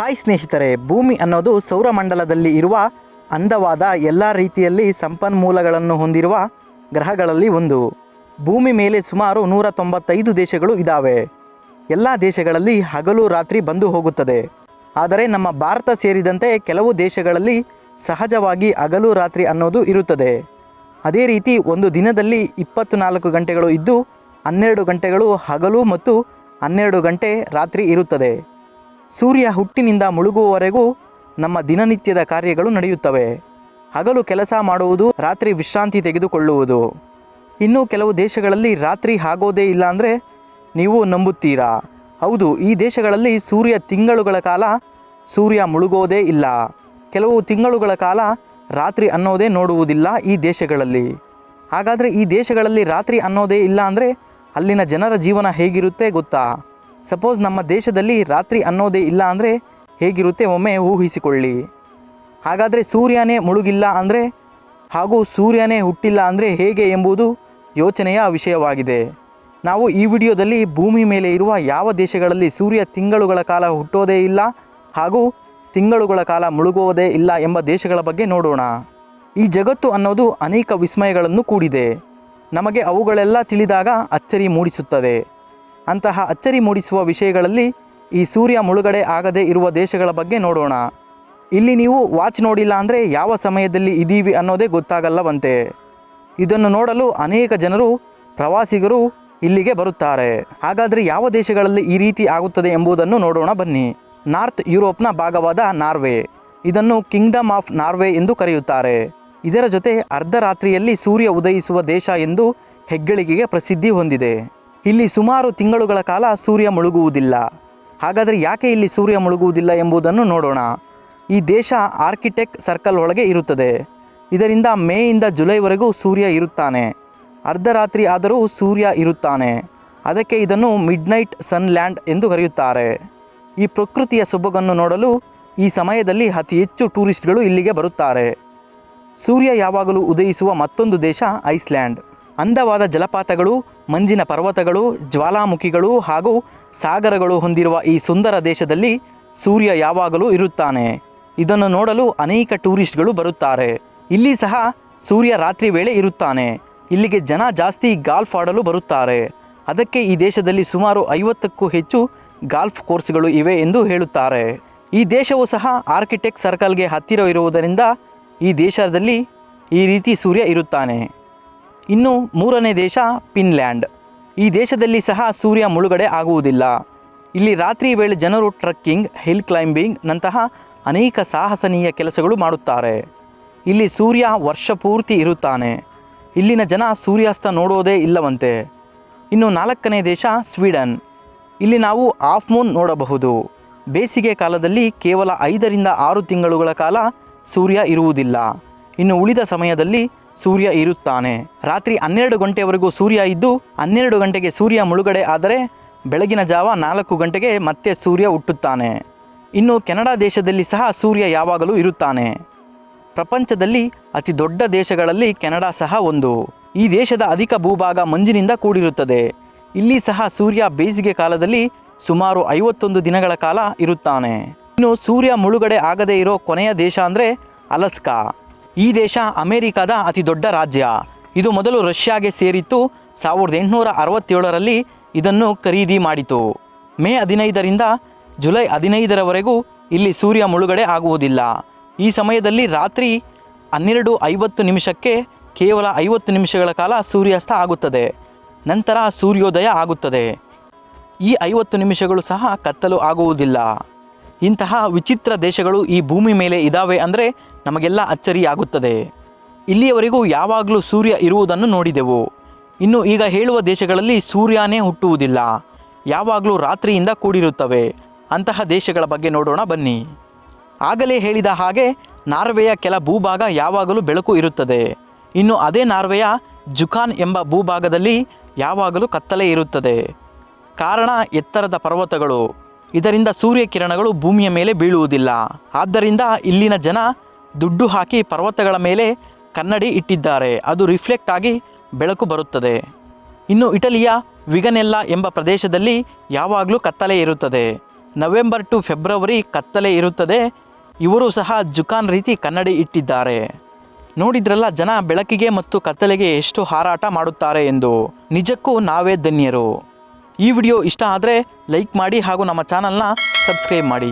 Hi ಸ್ನೇಹಿತರೆ, ಭೂಮಿ ಅನ್ನೋದು ಸೌರಮಂಡಲದಲ್ಲಿ ಇರುವ ಅಂದವಾದ ಎಲ್ಲ ರೀತಿಯಲ್ಲಿ ಸಂಪನ್ಮೂಲಗಳನ್ನು ಹೊಂದಿರುವ ಗ್ರಹಗಳಲ್ಲಿ ಒಂದು. ಭೂಮಿ ಮೇಲೆ ಸುಮಾರು ನೂರ ತೊಂಬತ್ತೈದು ದೇಶಗಳು ಇದ್ದಾವೆ ಎಲ್ಲ ದೇಶಗಳಲ್ಲಿ ಹಗಲು ರಾತ್ರಿ ಬಂದು ಹೋಗುತ್ತದೆ. ಆದರೆ ನಮ್ಮ ಭಾರತ ಸೇರಿದಂತೆ ಕೆಲವು ದೇಶಗಳಲ್ಲಿ ಸಹಜವಾಗಿ ಹಗಲು ರಾತ್ರಿ ಅನ್ನೋದು ಇರುತ್ತದೆ. ಅದೇ ರೀತಿ ಒಂದು ದಿನದಲ್ಲಿ ಇಪ್ಪತ್ತು ನಾಲ್ಕು ಗಂಟೆಗಳು ಇದ್ದು, ಹನ್ನೆರಡು ಗಂಟೆಗಳು ಹಗಲು ಮತ್ತು ಹನ್ನೆರಡು ಗಂಟೆ ರಾತ್ರಿ ಇರುತ್ತದೆ. ಸೂರ್ಯ ಹುಟ್ಟಿನಿಂದ ಮುಳುಗುವವರೆಗೂ ನಮ್ಮ ದಿನನಿತ್ಯದ ಕಾರ್ಯಗಳು ನಡೆಯುತ್ತವೆ. ಹಗಲು ಕೆಲಸ ಮಾಡುವುದು, ರಾತ್ರಿ ವಿಶ್ರಾಂತಿ ತೆಗೆದುಕೊಳ್ಳುವುದು. ಇನ್ನು ಕೆಲವು ದೇಶಗಳಲ್ಲಿ ರಾತ್ರಿ ಆಗೋದೇ ಇಲ್ಲ ಅಂದರೆ ನೀವು ನಂಬುತ್ತೀರಾ? ಹೌದು, ಈ ದೇಶಗಳಲ್ಲಿ ಸೂರ್ಯ ತಿಂಗಳುಗಳ ಕಾಲ ಸೂರ್ಯ ಮುಳುಗೋದೇ ಇಲ್ಲ. ಕೆಲವು ತಿಂಗಳುಗಳ ಕಾಲ ರಾತ್ರಿ ಅನ್ನೋದೇ ನೋಡುವುದಿಲ್ಲ ಈ ದೇಶಗಳಲ್ಲಿ. ಹಾಗಾದರೆ ಈ ದೇಶಗಳಲ್ಲಿ ರಾತ್ರಿ ಅನ್ನೋದೇ ಇಲ್ಲ ಅಂದರೆ ಅಲ್ಲಿನ ಜನರ ಜೀವನ ಹೇಗಿರುತ್ತೆ ಗೊತ್ತಾ? ಸಪೋಸ್ ನಮ್ಮ ದೇಶದಲ್ಲಿ ರಾತ್ರಿ ಅನ್ನೋದೇ ಇಲ್ಲ ಅಂದರೆ ಹೇಗಿರುತ್ತೆ ಒಮ್ಮೆ ಊಹಿಸಿಕೊಳ್ಳಿ. ಹಾಗಾದರೆ ಸೂರ್ಯನೇ ಮುಳುಗಿಲ್ಲ ಅಂದರೆ? ಹಾಗೂ ಸೂರ್ಯನೇ ಹುಟ್ಟಿಲ್ಲ ಅಂದರೆ ಹೇಗೆ ಎಂಬುದು ಯೋಚನೆಯ ವಿಷಯವಾಗಿದೆ. ನಾವು ಈ ವಿಡಿಯೋದಲ್ಲಿ ಭೂಮಿ ಮೇಲೆ ಇರುವ ಯಾವ ದೇಶಗಳಲ್ಲಿ ಸೂರ್ಯ ತಿಂಗಳುಗಳ ಕಾಲ ಹುಟ್ಟೋದೇ ಇಲ್ಲ ಹಾಗೂ ತಿಂಗಳುಗಳ ಕಾಲ ಮುಳುಗುವುದೇ ಇಲ್ಲ ಎಂಬ ದೇಶಗಳ ಬಗ್ಗೆ ನೋಡೋಣ. ಈ ಜಗತ್ತು ಅನ್ನೋದು ಅನೇಕ ವಿಸ್ಮಯಗಳನ್ನು ಕೂಡಿದೆ. ನಮಗೆ ಅವುಗಳೆಲ್ಲ ತಿಳಿದಾಗ ಅಚ್ಚರಿ ಮೂಡಿಸುತ್ತದೆ. ಅಂತಹ ಅಚ್ಚರಿ ಮೂಡಿಸುವ ವಿಷಯಗಳಲ್ಲಿ ಈ ಸೂರ್ಯ ಮುಳುಗಡೆ ಆಗದೇ ಇರುವ ದೇಶಗಳ ಬಗ್ಗೆ ನೋಡೋಣ. ಇಲ್ಲಿ ನೀವು ವಾಚ್ ನೋಡಿಲ್ಲ ಅಂದರೆ ಯಾವ ಸಮಯದಲ್ಲಿ ಇದ್ದೀವಿ ಅನ್ನೋದೇ ಗೊತ್ತಾಗಲ್ಲವಂತೆ. ಇದನ್ನು ನೋಡಲು ಅನೇಕ ಜನರು, ಪ್ರವಾಸಿಗರು ಇಲ್ಲಿಗೆ ಬರುತ್ತಾರೆ. ಹಾಗಾದರೆ ಯಾವ ದೇಶಗಳಲ್ಲಿ ಈ ರೀತಿ ಆಗುತ್ತದೆ ಎಂಬುದನ್ನು ನೋಡೋಣ ಬನ್ನಿ. ನಾರ್ತ್ ಯುರೋಪ್ನ ಭಾಗವಾದ ನಾರ್ವೆ. ಇದನ್ನು ಕಿಂಗ್ಡಮ್ ಆಫ್ ನಾರ್ವೆ ಎಂದು ಕರೆಯುತ್ತಾರೆ. ಇದರ ಜೊತೆ ಅರ್ಧರಾತ್ರಿಯಲ್ಲಿ ಸೂರ್ಯ ಉದಯಿಸುವ ದೇಶ ಎಂದು ಹೆಗ್ಗಳಿಕೆಗೆ ಪ್ರಸಿದ್ಧಿ ಹೊಂದಿದೆ. ಇಲ್ಲಿ ಸುಮಾರು ತಿಂಗಳುಗಳ ಕಾಲ ಸೂರ್ಯ ಮುಳುಗುವುದಿಲ್ಲ. ಹಾಗಾದರೆ ಯಾಕೆ ಇಲ್ಲಿ ಸೂರ್ಯ ಮುಳುಗುವುದಿಲ್ಲ ಎಂಬುದನ್ನು ನೋಡೋಣ. ಈ ದೇಶ ಆರ್ಕಿಟೆಕ್ ಸರ್ಕಲ್ ಒಳಗೆ ಇರುತ್ತದೆ. ಇದರಿಂದ ಮೇಯಿಂದ ಜುಲೈವರೆಗೂ ಸೂರ್ಯ ಇರುತ್ತಾನೆ. ಅರ್ಧರಾತ್ರಿ ಆದರೂ ಸೂರ್ಯ ಇರುತ್ತಾನೆ. ಅದಕ್ಕೆ ಇದನ್ನು ಮಿಡ್ನೈಟ್ ಸನ್ಲ್ಯಾಂಡ್ ಎಂದು ಕರೆಯುತ್ತಾರೆ. ಈ ಪ್ರಕೃತಿಯ ಸೊಬಗನ್ನು ನೋಡಲು ಈ ಸಮಯದಲ್ಲಿ ಅತಿ ಹೆಚ್ಚು ಟೂರಿಸ್ಟ್ಗಳು ಇಲ್ಲಿಗೆ ಬರುತ್ತಾರೆ. ಸೂರ್ಯ ಯಾವಾಗಲೂ ಉದಯಿಸುವ ಮತ್ತೊಂದು ದೇಶ ಐಸ್ಲ್ಯಾಂಡ್. ಅಂದವಾದ ಜಲಪಾತಗಳು, ಮಂಜಿನ ಪರ್ವತಗಳು, ಜ್ವಾಲಾಮುಖಿಗಳು ಹಾಗೂ ಸಾಗರಗಳು ಹೊಂದಿರುವ ಈ ಸುಂದರ ದೇಶದಲ್ಲಿ ಸೂರ್ಯ ಯಾವಾಗಲೂ ಇರುತ್ತಾನೆ. ಇದನ್ನು ನೋಡಲು ಅನೇಕ ಟೂರಿಸ್ಟ್ಗಳು ಬರುತ್ತಾರೆ. ಇಲ್ಲಿ ಸಹ ಸೂರ್ಯ ರಾತ್ರಿ ವೇಳೆ ಇರುತ್ತಾನೆ. ಇಲ್ಲಿಗೆ ಜನ ಜಾಸ್ತಿ ಗಾಲ್ಫ್ ಆಡಲು ಬರುತ್ತಾರೆ. ಅದಕ್ಕೆ ಈ ದೇಶದಲ್ಲಿ ಸುಮಾರು ಐವತ್ತಕ್ಕೂ ಹೆಚ್ಚು ಗಾಲ್ಫ್ ಕೋರ್ಸ್ಗಳು ಇವೆ ಎಂದು ಹೇಳುತ್ತಾರೆ. ಈ ದೇಶವು ಸಹ ಆರ್ಕಿಟೆಕ್ಟ್ ಸರ್ಕಲ್ಗೆ ಹತ್ತಿರ ಇರುವುದರಿಂದ ಈ ದೇಶದಲ್ಲಿ ಈ ರೀತಿ ಸೂರ್ಯ ಇರುತ್ತಾನೆ. ಇನ್ನು ಮೂರನೇ ದೇಶ ಪಿನ್ಲ್ಯಾಂಡ್ ಈ ದೇಶದಲ್ಲಿ ಸಹ ಸೂರ್ಯ ಮುಳುಗಡೆ ಆಗುವುದಿಲ್ಲ. ಇಲ್ಲಿ ರಾತ್ರಿ ವೇಳೆ ಜನರು ಟ್ರಕ್ಕಿಂಗ್, ಹಿಲ್ ಕ್ಲೈಂಬಿಂಗ್ ನಂತಹ ಅನೇಕ ಸಾಹಸನೀಯ ಕೆಲಸಗಳು ಮಾಡುತ್ತಾರೆ. ಇಲ್ಲಿ ಸೂರ್ಯ ವರ್ಷ ಪೂರ್ತಿ ಇರುತ್ತಾನೆ. ಇಲ್ಲಿನ ಜನ ಸೂರ್ಯಾಸ್ತ ನೋಡೋದೇ ಇಲ್ಲವಂತೆ. ಇನ್ನು ನಾಲ್ಕನೇ ದೇಶ ಸ್ವೀಡನ್. ಇಲ್ಲಿ ನಾವು ಆಫ್ ಮೂನ್ ನೋಡಬಹುದು. ಬೇಸಿಗೆ ಕಾಲದಲ್ಲಿ ಕೇವಲ ಐದರಿಂದ ಆರು ತಿಂಗಳುಗಳ ಕಾಲ ಸೂರ್ಯ ಇರುವುದಿಲ್ಲ. ಇನ್ನು ಉಳಿದ ಸಮಯದಲ್ಲಿ ಸೂರ್ಯ ಇರುತ್ತಾನೆ. ರಾತ್ರಿ ಹನ್ನೆರಡು ಗಂಟೆವರೆಗೂ ಸೂರ್ಯ ಇದ್ದು, ಹನ್ನೆರಡು ಗಂಟೆಗೆ ಸೂರ್ಯ ಮುಳುಗಡೆ ಆದರೆ ಬೆಳಗಿನ ಜಾವ ನಾಲ್ಕು ಗಂಟೆಗೆ ಮತ್ತೆ ಸೂರ್ಯ ಹುಟ್ಟುತ್ತಾನೆ. ಇನ್ನು ಕೆನಡಾ ದೇಶದಲ್ಲಿ ಸಹ ಸೂರ್ಯ ಯಾವಾಗಲೂ ಇರುತ್ತಾನೆ. ಪ್ರಪಂಚದಲ್ಲಿ ಅತಿ ದೊಡ್ಡ ದೇಶಗಳಲ್ಲಿ ಕೆನಡಾ ಸಹ ಒಂದು. ಈ ದೇಶದ ಅಧಿಕ ಭೂಭಾಗ ಮಂಜಿನಿಂದ ಕೂಡಿರುತ್ತದೆ. ಇಲ್ಲಿ ಸಹ ಸೂರ್ಯ ಬೇಸಿಗೆ ಕಾಲದಲ್ಲಿ ಸುಮಾರು ಐವತ್ತೊಂದು ದಿನಗಳ ಕಾಲ ಇರುತ್ತಾನೆ. ಇನ್ನು ಸೂರ್ಯ ಮುಳುಗಡೆ ಆಗದೇ ಇರೋ ಕೊನೆಯ ದೇಶ ಅಂದರೆ ಅಲಸ್ಕಾ. ಈ ದೇಶ ಅಮೆರಿಕದ ಅತಿ ದೊಡ್ಡ ರಾಜ್ಯ. ಇದು ಮೊದಲು ರಷ್ಯಾಗೆ ಸೇರಿತ್ತು. ಸಾವಿರದ ಎಂಟುನೂರ ಅರವತ್ತೇಳರಲ್ಲಿ ಇದನ್ನು ಖರೀದಿ ಮಾಡಿತು. ಮೇ ಹದಿನೈದರಿಂದ ಜುಲೈ ಹದಿನೈದರವರೆಗೂ ಇಲ್ಲಿ ಸೂರ್ಯ ಮುಳುಗಡೆ ಆಗುವುದಿಲ್ಲ. ಈ ಸಮಯದಲ್ಲಿ ರಾತ್ರಿ ಹನ್ನೆರಡು ಐವತ್ತು ನಿಮಿಷಕ್ಕೆ ಕೇವಲ ಐವತ್ತು ನಿಮಿಷಗಳ ಕಾಲ ಸೂರ್ಯಾಸ್ತ ಆಗುತ್ತದೆ. ನಂತರ ಸೂರ್ಯೋದಯ ಆಗುತ್ತದೆ. ಈ ಐವತ್ತು ನಿಮಿಷಗಳು ಸಹ ಕತ್ತಲು ಆಗುವುದಿಲ್ಲ. ಇಂತಹ ವಿಚಿತ್ರ ದೇಶಗಳು ಈ ಭೂಮಿ ಮೇಲೆ ಇದ್ದಾವೆ ಅಂದರೆ ನಮಗೆಲ್ಲ ಅಚ್ಚರಿಯಾಗುತ್ತದೆ. ಇಲ್ಲಿಯವರೆಗೂ ಯಾವಾಗಲೂ ಸೂರ್ಯ ಇರುವುದನ್ನು ನೋಡಿದೆವು. ಇನ್ನು ಈಗ ಹೇಳುವ ದೇಶಗಳಲ್ಲಿ ಸೂರ್ಯನೇ ಹುಟ್ಟುವುದಿಲ್ಲ. ಯಾವಾಗಲೂ ರಾತ್ರಿಯಿಂದ ಕೂಡಿರುತ್ತವೆ. ಅಂತಹ ದೇಶಗಳ ಬಗ್ಗೆ ನೋಡೋಣ ಬನ್ನಿ. ಆಗಲೇ ಹೇಳಿದ ಹಾಗೆ ನಾರ್ವೆಯ ಕೆಲ ಭೂಭಾಗ ಯಾವಾಗಲೂ ಬೆಳಕು ಇರುತ್ತದೆ. ಇನ್ನು ಅದೇ ನಾರ್ವೆಯ ಜುಖಾನ್ ಎಂಬ ಭೂಭಾಗದಲ್ಲಿ ಯಾವಾಗಲೂ ಕತ್ತಲೆ ಇರುತ್ತದೆ. ಕಾರಣ ಎತ್ತರದ ಪರ್ವತಗಳು. ಇದರಿಂದ ಸೂರ್ಯ ಕಿರಣಗಳು ಭೂಮಿಯ ಮೇಲೆ ಬೀಳುವುದಿಲ್ಲ. ಆದ್ದರಿಂದ ಇಲ್ಲಿನ ಜನ ದುಡ್ಡು ಹಾಕಿ ಪರ್ವತಗಳ ಮೇಲೆ ಕನ್ನಡಿ ಇಟ್ಟಿದ್ದಾರೆ. ಅದು ರಿಫ್ಲೆಕ್ಟ್ ಆಗಿ ಬೆಳಕು ಬರುತ್ತದೆ. ಇನ್ನು ಇಟಲಿಯ ವಿಗನೆಲ್ಲ ಎಂಬ ಪ್ರದೇಶದಲ್ಲಿ ಯಾವಾಗಲೂ ಕತ್ತಲೆ ಇರುತ್ತದೆ. ನವೆಂಬರ್ ಟು ಫೆಬ್ರವರಿ ಕತ್ತಲೆ ಇರುತ್ತದೆ. ಇವರು ಸಹ ಜುಕಾನ್ ರೀತಿ ಕನ್ನಡಿ ಇಟ್ಟಿದ್ದಾರೆ. ನೋಡಿದ್ರಲ್ಲ ಜನ ಬೆಳಕಿಗೆ ಮತ್ತು ಕತ್ತಲೆಗೆ ಎಷ್ಟು ಹಾರಾಟ ಮಾಡುತ್ತಾರೆ ಎಂದು. ನಿಜಕ್ಕೂ ನಾವೇ ಧನ್ಯರು. ಈ ವಿಡಿಯೋ ಇಷ್ಟ ಆದರೆ ಲೈಕ್ ಮಾಡಿ ಹಾಗೂ ನಮ್ಮ ಚಾನಲ್ನ ಸಬ್ಸ್ಕ್ರೈಬ್ ಮಾಡಿ.